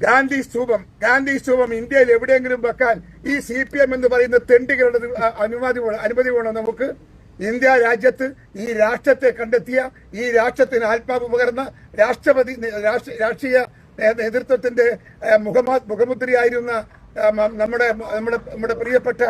ഗാന്ധി സ്തൂപം ഗാന്ധി സ്തൂപം ഇന്ത്യയിൽ എവിടെയെങ്കിലും വെക്കാൻ ഈ സി പി എം എന്ന് പറയുന്ന തെണ്ടികളുടെ അനുമതി അനുമതി വേണം നമുക്ക്. ഇന്ത്യ രാജ്യത്ത് ഈ രാഷ്ട്രത്തെ കണ്ടെത്തിയ ഈ രാഷ്ട്രത്തിന് ആത്മാവ് പകർന്ന രാഷ്ട്രപതി രാഷ്ട്ര- രാഷ്ട്രീയ നേതൃത്വത്തിന്റെ മുഖമാ- മുഖമുദ്രയായിരുന്ന നമ്മുടെ നമ്മുടെ നമ്മുടെ പ്രിയപ്പെട്ട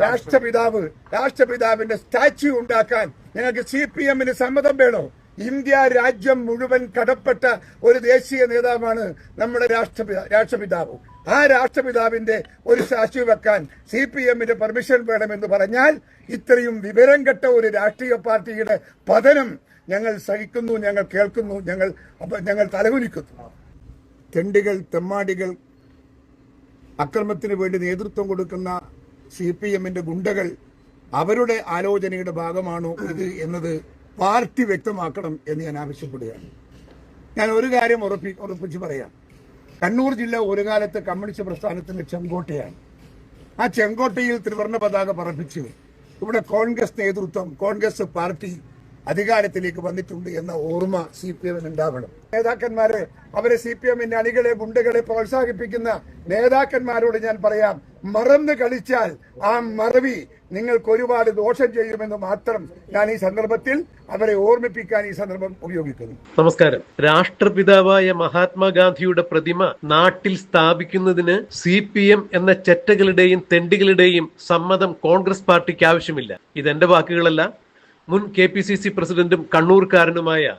രാഷ്ട്രപിതാവ് രാഷ്ട്രപിതാവിന്റെ സ്റ്റാച്യു ഉണ്ടാക്കാൻ ഞങ്ങൾക്ക് സി പി എമ്മിന് സമ്മതം വേണോ? ഇന്ത്യ രാജ്യം മുഴുവൻ കടപ്പെട്ട ഒരു ദേശീയ നേതാവാണ് നമ്മുടെ രാഷ്ട്രപിതാ രാഷ്ട്രപിതാവ്. ആ രാഷ്ട്രപിതാവിന്റെ ഒരു സാക്ഷി വെക്കാൻ സി പി എമ്മിന്റെ പെർമിഷൻ വേണമെന്ന് പറഞ്ഞാൽ ഇത്രയും വിവരം കെട്ട ഒരു രാഷ്ട്രീയ പാർട്ടിയുടെ പതനം ഞങ്ങൾ സഹിക്കുന്നു ഞങ്ങൾ കേൾക്കുന്നു ഞങ്ങൾ ഞങ്ങൾ തലകുലിക്കുന്നു തെണ്ടികൾ തെമ്മാടികൾ അക്രമത്തിന് വേണ്ടി നേതൃത്വം കൊടുക്കുന്ന സി പി എമ്മിന്റെ ഗുണ്ടകൾ അവരുടെ ആലോചനയുടെ ഭാഗമാണോ ഇത് എന്നത് പാർട്ടി വ്യക്തമാക്കണം എന്ന് ഞാൻ ആവശ്യപ്പെടുകയാണ്. ഞാൻ ഒരു കാര്യം ഉറപ്പി ഉറപ്പിച്ച് പറയാം. കണ്ണൂർ ജില്ല ഒരു കാലത്ത് കമ്മ്യൂണിസ്റ്റ് പ്രസ്ഥാനത്തിന്റെ ചെങ്കോട്ടയാണ്. ആ ചെങ്കോട്ടയിൽ ത്രിവർണ പതാക പറപ്പിച്ച് ഇവിടെ കോൺഗ്രസ് നേതൃത്വം കോൺഗ്രസ് പാർട്ടി അധികാരത്തിലേക്ക് വന്നിട്ടുണ്ട് എന്ന ഓർമ്മ സി പി എമ്മിന് ഉണ്ടാവണം. നേതാക്കന്മാരെ അവരെ സി പി എമ്മിന്റെ അണികളെ ഗുണ്ടകളെ പ്രോത്സാഹിപ്പിക്കുന്ന നേതാക്കന്മാരോട് ഞാൻ പറയാം മറന്ന് കളിച്ചാൽ ആ മറവി നിങ്ങൾക്ക് ഒരുപാട് ദോഷം ചെയ്യുമെന്ന് മാത്രം ഞാൻ ഈ സന്ദർഭത്തിൽ അവരെ ഓർമ്മിപ്പിക്കാൻ ഈ സന്ദർഭം ഉപയോഗിക്കുന്നു. നമസ്കാരം. രാഷ്ട്രപിതാവായ മഹാത്മാഗാന്ധിയുടെ പ്രതിമ നാട്ടിൽ സ്ഥാപിക്കുന്നതിന് സി പി എം എന്ന ചെറ്റകളുടെയും തെണ്ടികളുടെയും സമ്മതം കോൺഗ്രസ് പാർട്ടിക്ക് ആവശ്യമില്ല. ഇതെന്റെ വാക്കുകളല്ല. മുൻ കെ പി സി സി പ്രസിഡന്റും കണ്ണൂർക്കാരനുമായ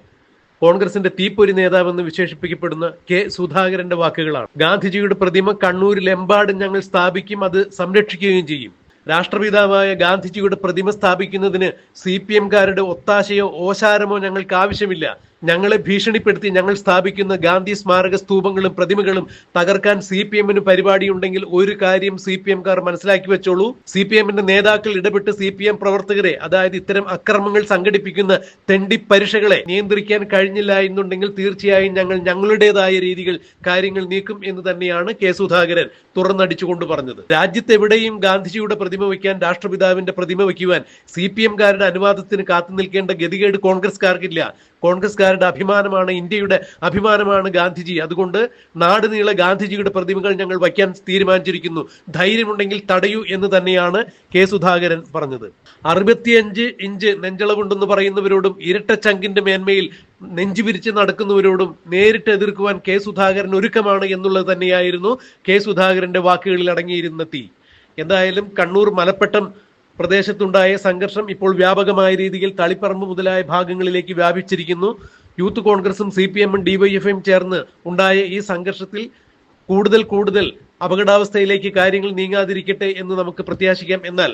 കോൺഗ്രസിന്റെ തീപ്പൊരി നേതാവെന്ന് വിശേഷിപ്പിക്കപ്പെടുന്ന കെ സുധാകരന്റെ വാക്കുകളാണ്. ഗാന്ധിജിയുടെ പ്രതിമ കണ്ണൂരിലെമ്പാടും ഞങ്ങൾ സ്ഥാപിക്കും അത് സംരക്ഷിക്കുകയും ചെയ്യും. രാഷ്ട്രപിതാവായ ഗാന്ധിജിയുടെ പ്രതിമ സ്ഥാപിക്കുന്നതിന് സി പി എംകാരുടെ ഒത്താശയോ ഓശാരമോ ഞങ്ങൾക്ക് ആവശ്യമില്ല. ഞങ്ങളെ ഭീഷണിപ്പെടുത്തി ഞങ്ങൾ സ്ഥാപിക്കുന്ന ഗാന്ധി സ്മാരക സ്തൂപങ്ങളും പ്രതിമകളും തകർക്കാൻ സി പി എമ്മിന് പരിപാടിയുണ്ടെങ്കിൽ ഒരു കാര്യം സി പി എംകാർ മനസ്സിലാക്കി വെച്ചോളൂ. സി പി എമ്മിന്റെ നേതാക്കൾ ഇടപെട്ട് സി പി എം പ്രവർത്തകരെ അതായത് ഇത്തരം അക്രമങ്ങൾ സംഘടിപ്പിക്കുന്ന തെണ്ടി പരീക്ഷകളെ നിയന്ത്രിക്കാൻ കഴിഞ്ഞില്ല എന്നുണ്ടെങ്കിൽ തീർച്ചയായും ഞങ്ങൾ ഞങ്ങളുടേതായ രീതികൾ കാര്യങ്ങൾ നീക്കും എന്ന് തന്നെയാണ് കെ സുധാകരൻ തുറന്നടിച്ചുകൊണ്ട് പറഞ്ഞത്. രാജ്യത്തെവിടെയും ഗാന്ധിജിയുടെ പ്രതിമ വയ്ക്കാൻ രാഷ്ട്രപിതാവിന്റെ പ്രതിമ വയ്ക്കുവാൻ സി പി എംകാരുടെ അനുവാദത്തിന് കാത്തു നിൽക്കേണ്ട ഗതികേട് കോൺഗ്രസ്കാർക്കില്ല കോൺഗ്രസ്കാരുടെ അഭിമാനമാണ് ഇന്ത്യയുടെ അഭിമാനമാണ് ഗാന്ധിജി. അതുകൊണ്ട് നാട് ഗാന്ധിജിയുടെ പ്രതിമകൾ ഞങ്ങൾ വയ്ക്കാൻ തീരുമാനിച്ചിരിക്കുന്നു. ധൈര്യമുണ്ടെങ്കിൽ തടയൂ എന്ന് തന്നെയാണ് കെ സുധാകരൻ പറഞ്ഞത്. അറുപത്തിയഞ്ച് ഇഞ്ച് നെഞ്ചളവുണ്ടെന്ന് പറയുന്നവരോടും ഇരട്ട ചങ്കിന്റെ മേന്മയിൽ നെഞ്ചുപിരിച്ച് നടക്കുന്നവരോടും നേരിട്ട് എതിർക്കുവാൻ കെ സുധാകരൻ ഒരുക്കമാണ് എന്നുള്ളത് തന്നെയായിരുന്നു കെ സുധാകരന്റെ വാക്കുകളിൽ അടങ്ങിയിരുന്ന തീ എന്തായാലും കണ്ണൂർ മലപ്പട്ടം പ്രദേശത്തുണ്ടായ സംഘർഷം ഇപ്പോൾ വ്യാപകമായ രീതിയിൽ തളിപ്പറമ്പ് മുതലായ ഭാഗങ്ങളിലേക്ക് വ്യാപിച്ചിരിക്കുന്നു. യൂത്ത് കോൺഗ്രസും സി പി എമ്മും ഡിവൈഎഫ്ഐയും ചേർന്ന് ഉണ്ടായ ഈ സംഘർഷത്തിൽ കൂടുതൽ കൂടുതൽ അപകടാവസ്ഥയിലേക്ക് കാര്യങ്ങൾ നീങ്ങാതിരിക്കട്ടെ എന്ന് നമുക്ക് പ്രത്യാശിക്കാം. എന്നാൽ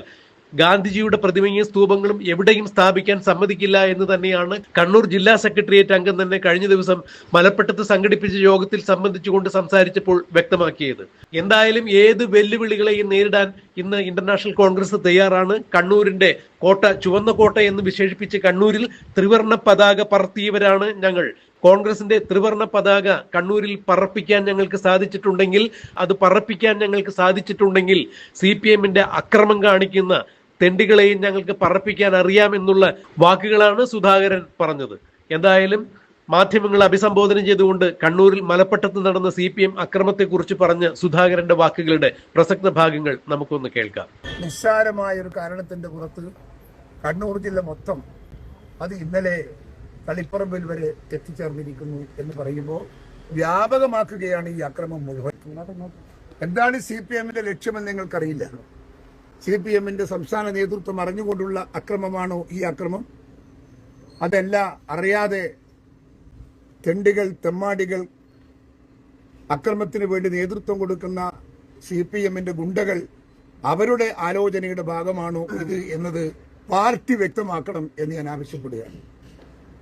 ഗാന്ധിജിയുടെ പ്രതിമയും സ്തൂപങ്ങളും എവിടെയും സ്ഥാപിക്കാൻ സമ്മതിക്കില്ല എന്ന് തന്നെയാണ് കണ്ണൂർ ജില്ലാ സെക്രട്ടേറിയറ്റ് അംഗം തന്നെ കഴിഞ്ഞ ദിവസം മലപ്പട്ടത്ത് സംഘടിപ്പിച്ച യോഗത്തിൽ സംബന്ധിച്ചുകൊണ്ട് സംസാരിച്ചപ്പോൾ വ്യക്തമാക്കിയത്. എന്തായാലും ഏത് വെല്ലുവിളികളെയും നേരിടാൻ ഇന്ന് ഇന്റർനാഷണൽ കോൺഗ്രസ് തയ്യാറാണ്. കണ്ണൂരിന്റെ കോട്ട ചുവന്ന കോട്ട എന്ന് വിശേഷിപ്പിച്ച് കണ്ണൂരിൽ ത്രിവർണ പതാക പറത്തിയവരാണ് ഞങ്ങൾ. കോൺഗ്രസിന്റെ ത്രിവർണ പതാക കണ്ണൂരിൽ പറപ്പിക്കാൻ ഞങ്ങൾക്ക് സാധിച്ചിട്ടുണ്ടെങ്കിൽ അത് പറപ്പിക്കാൻ ഞങ്ങൾക്ക് സാധിച്ചിട്ടുണ്ടെങ്കിൽ സി പി എമ്മിന്റെ അക്രമം കാണിക്കുന്ന തെണ്ടികളെയും ഞങ്ങൾക്ക് പറപ്പിക്കാൻ അറിയാമെന്നുള്ള വാക്കുകളാണ് സുധാകരൻ പറഞ്ഞത്. എന്തായാലും മാധ്യമങ്ങൾ അഭിസംബോധന ചെയ്തുകൊണ്ട് കണ്ണൂരിൽ മലപ്പട്ടത്ത് നടന്ന സി പി എം അക്രമത്തെക്കുറിച്ച് പറഞ്ഞ സുധാകരന്റെ വാക്കുകളുടെ പ്രസക്ത ഭാഗങ്ങൾ നമുക്കൊന്ന് കേൾക്കാം. നിസ്സാരമായ ഒരു കാരണത്തിന്റെ പുറത്ത് കണ്ണൂർ ജില്ല മൊത്തം അത് ഇന്നലെ തളിപ്പറമ്പിൽ വരെ എത്തിച്ചേർന്നിരിക്കുന്നു എന്ന് പറയുമ്പോൾ വ്യാപകമാക്കുകയാണ് ഈ അക്രമം മുഴുവൻ. എന്താണ് സി പി എമ്മിന്റെ ലക്ഷ്യമെന്ന് നിങ്ങൾക്കറിയില്ല. സി പി എമ്മിന്റെ സംസ്ഥാന നേതൃത്വം അറിഞ്ഞുകൊണ്ടുള്ള അക്രമമാണോ ഈ അക്രമം? അതല്ല അറിയാതെ തെണ്ടികൾ തെമ്മാടികൾ അക്രമത്തിന് വേണ്ടി നേതൃത്വം കൊടുക്കുന്ന സി പി എമ്മിന്റെ ഗുണ്ടകൾ അവരുടെ ആലോചനയുടെ ഭാഗമാണോ ഇത് എന്നത് പാർട്ടി വ്യക്തമാക്കണം എന്ന് ഞാൻ ആവശ്യപ്പെടുകയാണ്.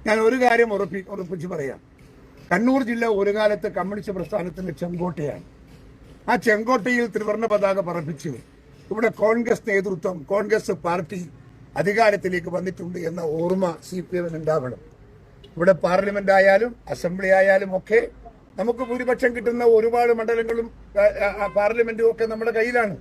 ഞാൻ ഒരു കാര്യം ഉറപ്പി ഉറപ്പിച്ച് പറയാം. കണ്ണൂർ ജില്ല ഒരു കാലത്ത് കമ്മ്യൂണിസ്റ്റ് പ്രസ്ഥാനത്തിന്റെ ചെങ്കോട്ടയാണ്. ആ ചെങ്കോട്ടയിൽ ത്രിവർണ പതാക പറപ്പിച്ച്. ഇവിടെ കോൺഗ്രസ് നേതൃത്വം കോൺഗ്രസ് പാർട്ടി അധികാരത്തിലേക്ക് വന്നിട്ടുണ്ട് എന്ന ഓർമ്മ സി പി എമ്മിന് ഉണ്ടാവണം. ഇവിടെ പാർലമെന്റ് ആയാലും അസംബ്ലി ആയാലും ഒക്കെ നമുക്ക് ഭൂരിപക്ഷം കിട്ടുന്ന ഒരുപാട് മണ്ഡലങ്ങളും പാർലമെന്റും ഒക്കെ നമ്മുടെ കയ്യിലാണ്.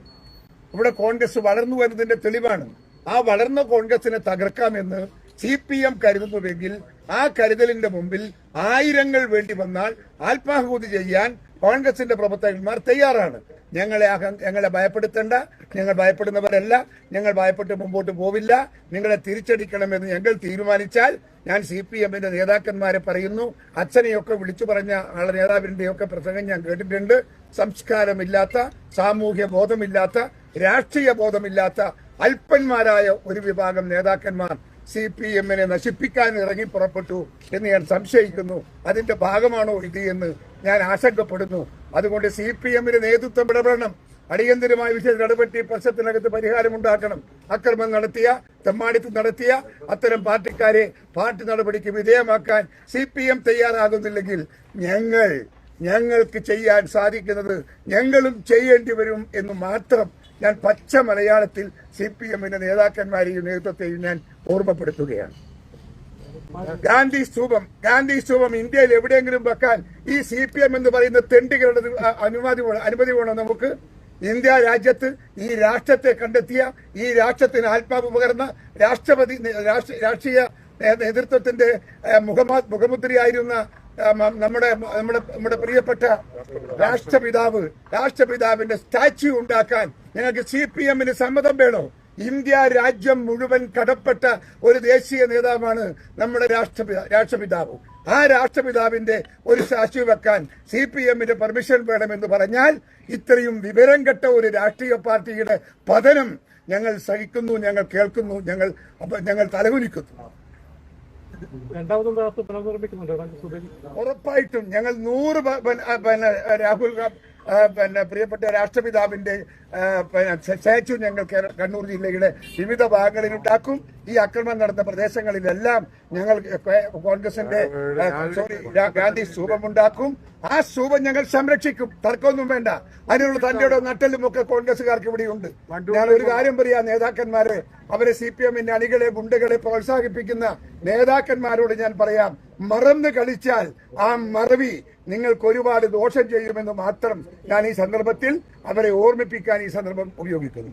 ഇവിടെ കോൺഗ്രസ് വളർന്നു വരുന്നതിന്റെ തെളിവാണ്. ആ വളർന്ന കോൺഗ്രസിനെ തകർക്കാമെന്ന് സി പി എം കരുതുന്നുവെങ്കിൽ ആ കരുതലിന്റെ മുമ്പിൽ ആയിരങ്ങൾ വേണ്ടി വന്നാൽ ആത്മാഹൂതി ചെയ്യാൻ കോൺഗ്രസിന്റെ പ്രവർത്തകന്മാർ തയ്യാറാണ്. ഞങ്ങളെ ഞങ്ങളെ ഭയപ്പെടുത്തേണ്ട. ഞങ്ങൾ ഭയപ്പെടുന്നവരല്ല. ഞങ്ങൾ ഭയപ്പെട്ട് മുമ്പോട്ട് പോവില്ല. നിങ്ങളെ തിരിച്ചടിക്കണമെന്ന് ഞങ്ങൾ തീരുമാനിച്ചാൽ ഞാൻ സി പി എമ്മിന്റെ നേതാക്കന്മാരെ പറയുന്നു. അച്ഛനെയൊക്കെ വിളിച്ചു പറഞ്ഞ ആളെ നേതാവിന്റെയൊക്കെ പ്രസംഗം ഞാൻ കേട്ടിട്ടുണ്ട്. സംസ്കാരമില്ലാത്ത സാമൂഹ്യ ബോധമില്ലാത്ത രാഷ്ട്രീയ ബോധമില്ലാത്ത അല്പന്മാരായ ഒരു വിഭാഗം നേതാക്കന്മാർ സി പി എമ്മിനെ നശിപ്പിക്കാൻ ഇറങ്ങി പുറപ്പെട്ടു എന്ന് ഞാൻ സംശയിക്കുന്നു. അതിന്റെ ഭാഗമാണോ ഇത് എന്ന് ഞാൻ ആശങ്കപ്പെടുന്നു. അതുകൊണ്ട് സി പി എമ്മിന് നേതൃത്വം ഇടപെടണം. അടിയന്തരമായ വിഷയത്തിൽ ഇടപെട്ടി പ്രശ്നത്തിനകത്ത് പരിഹാരമുണ്ടാക്കണം അക്രമം നടത്തിയ തെമ്മാടിത്തം നടത്തിയ അത്തരം പാർട്ടിക്കാരെ പാർട്ടി നടപടിക്ക് വിധേയമാക്കാൻ സി പി എം തയ്യാറാകുന്നില്ലെങ്കിൽ ഞങ്ങൾ ഞങ്ങൾക്ക് ചെയ്യാൻ സാധിക്കുന്നത് ഞങ്ങളും ചെയ്യേണ്ടി വരും എന്ന് മാത്രം ഞാൻ പച്ച മലയാളത്തിൽ സി പി എമ്മിന്റെ നേതാക്കന്മാരെയും നേതൃത്വത്തെയും ഞാൻ ഓർമ്മപ്പെടുത്തുകയാണ്. ഗാന്ധി സ്തൂപം ഗാന്ധി സ്തൂപം ഇന്ത്യയിൽ എവിടെയെങ്കിലും വെക്കാൻ ഈ സി പി എം എന്ന് പറയുന്ന തെണ്ടികളുടെ അനുമതി അനുമതി വേണം നമുക്ക് ഇന്ത്യ രാജ്യത്ത് ഈ രാഷ്ട്രത്തെ കണ്ടെത്തിയ ഈ രാഷ്ട്രത്തിന് ആത്മാവ് പകർന്ന രാഷ്ട്രപതി രാഷ്ട്ര- രാഷ്ട്രീയ നേതൃത്വത്തിന്റെ മുഖമാ മുഖമുദ്രയായിരുന്ന നമ്മുടെ നമ്മുടെ നമ്മുടെ പ്രിയപ്പെട്ട രാഷ്ട്രപിതാവ് രാഷ്ട്രപിതാവിന്റെ സ്റ്റാച്യു ഉണ്ടാക്കാൻ ഞങ്ങൾക്ക് സി പി എമ്മിന് സമ്മതം വേണോ? ഇന്ത്യ രാജ്യം മുഴുവൻ കടപ്പെട്ട ഒരു ദേശീയ നേതാവാണ് നമ്മുടെ രാഷ്ട്രപിതാ രാഷ്ട്രപിതാവ്. ആ രാഷ്ട്രപിതാവിന്റെ ഒരു സാക്ഷി വെക്കാൻ സി പി എമ്മിന്റെ പെർമിഷൻ വേണമെന്ന് പറഞ്ഞാൽ ഇത്രയും വിവരം കെട്ട ഒരു രാഷ്ട്രീയ പാർട്ടിയുടെ പതനം ഞങ്ങൾ സഹിക്കുന്നു ഞങ്ങൾ കേൾക്കുന്നു ഞങ്ങൾ ഞങ്ങൾ തലകുനിക്കുന്നു. ഉറപ്പായിട്ടും ഞങ്ങൾ നൂറ് രാഹുൽ പിന്നെ പ്രിയപ്പെട്ട രാഷ്ട്രപിതാവിന്റെ സ്റ്റാച്ചു ഞങ്ങൾ കണ്ണൂർ ജില്ലയുടെ വിവിധ ഭാഗങ്ങളിൽ ഉണ്ടാക്കും ഈ ആക്രമണം നടന്ന പ്രദേശങ്ങളിലെല്ലാം ഞങ്ങൾ കോൺഗ്രസിന്റെ സോറി ഗാന്ധി സ്തൂപം ഉണ്ടാക്കും ആ സ്തൂപം ഞങ്ങൾ സംരക്ഷിക്കും. തർക്കമൊന്നും വേണ്ട. അതിനുള്ള തന്റെയുടെ നട്ടലും ഒക്കെ കോൺഗ്രസുകാർക്ക് ഇവിടെയുണ്ട് ഞാൻ ഒരു കാര്യം പറയാ നേതാക്കന്മാരെ. അവരെ സി പി എമ്മിന്റെ അണികളെ ഗുണ്ടകളെ പ്രോത്സാഹിപ്പിക്കുന്ന നേതാക്കന്മാരോട് ഞാൻ പറയാം. മറന്ന് കളിച്ചാൽ ആ മറവി നിങ്ങൾക്ക് ഒരുപാട് ദോഷം ചെയ്യുമെന്ന് മാത്രം ഞാൻ ഈ സന്ദർഭത്തിൽ അവരെ ഓർമ്മിപ്പിക്കാൻ ഈ സന്ദർഭം ഉപയോഗിക്കുന്നു.